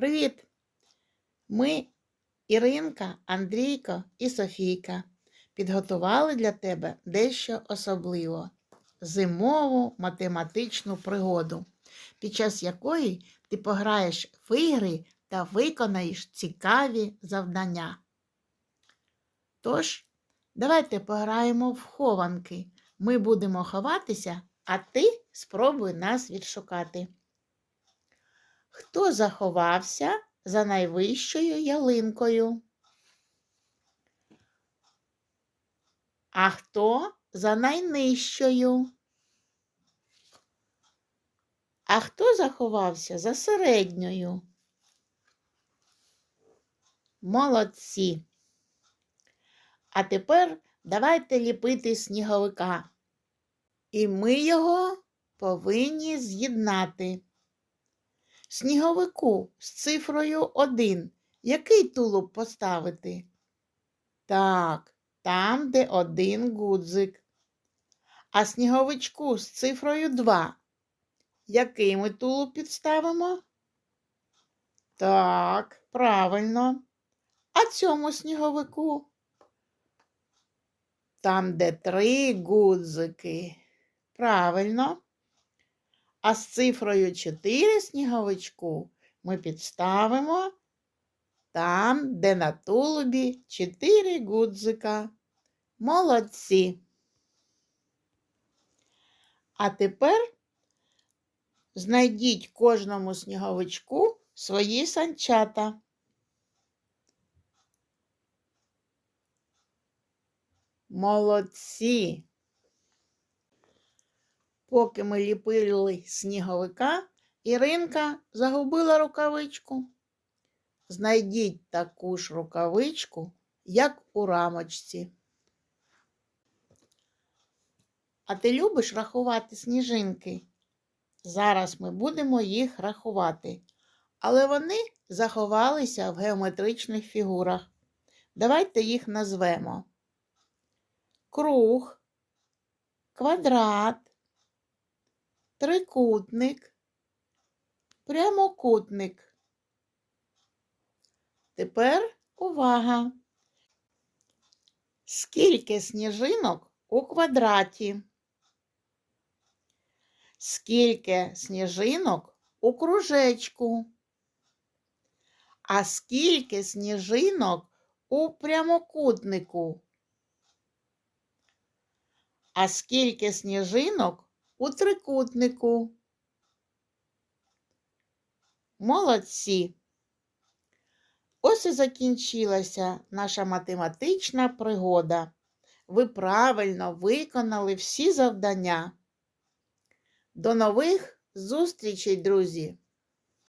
Привіт! Ми, Іринка, Андрійко і Софійка, підготували для тебе дещо особливо зимову математичну пригоду, під час якої ти пограєш в ігри та виконаєш цікаві завдання. Тож, давайте пограємо в хованки. Ми будемо ховатися, а ти спробуй нас відшукати. Хто заховався за найвищою ялинкою? А хто за найнижчою? А хто заховався за середньою? Молодці. А тепер давайте ліпити сніговика. І ми його повинні з'єднати. Сніговику з цифрою 1. Який тулуб поставити? Так, там, де один гудзик. А сніговичку з цифрою 2. Який ми тулуб підставимо? Так, правильно. А цьому сніговику? Там, де три гудзики. Правильно. А з цифрою 4 сніговичку ми підставимо там, де на тулубі 4 гудзика. Молодці. А тепер знайдіть кожному сніговичку свої санчата. Молодці. Поки ми ліпили сніговика, Іринка загубила рукавичку. Знайдіть таку ж рукавичку, як у рамочці. А ти любиш рахувати сніжинки? Зараз ми будемо їх рахувати, але вони заховалися в геометричних фігурах. Давайте їх назвемо. Круг, квадрат трикутник, прямокутник. Тепер увага. Скільки сніжинок у квадраті? Скільки сніжинок у кружечку? А скільки сніжинок у прямокутнику? А скільки сніжинок у трикутнику. Молодці. Ось і закінчилася наша математична пригода. Ви правильно виконали всі завдання. До нових зустрічей, друзі!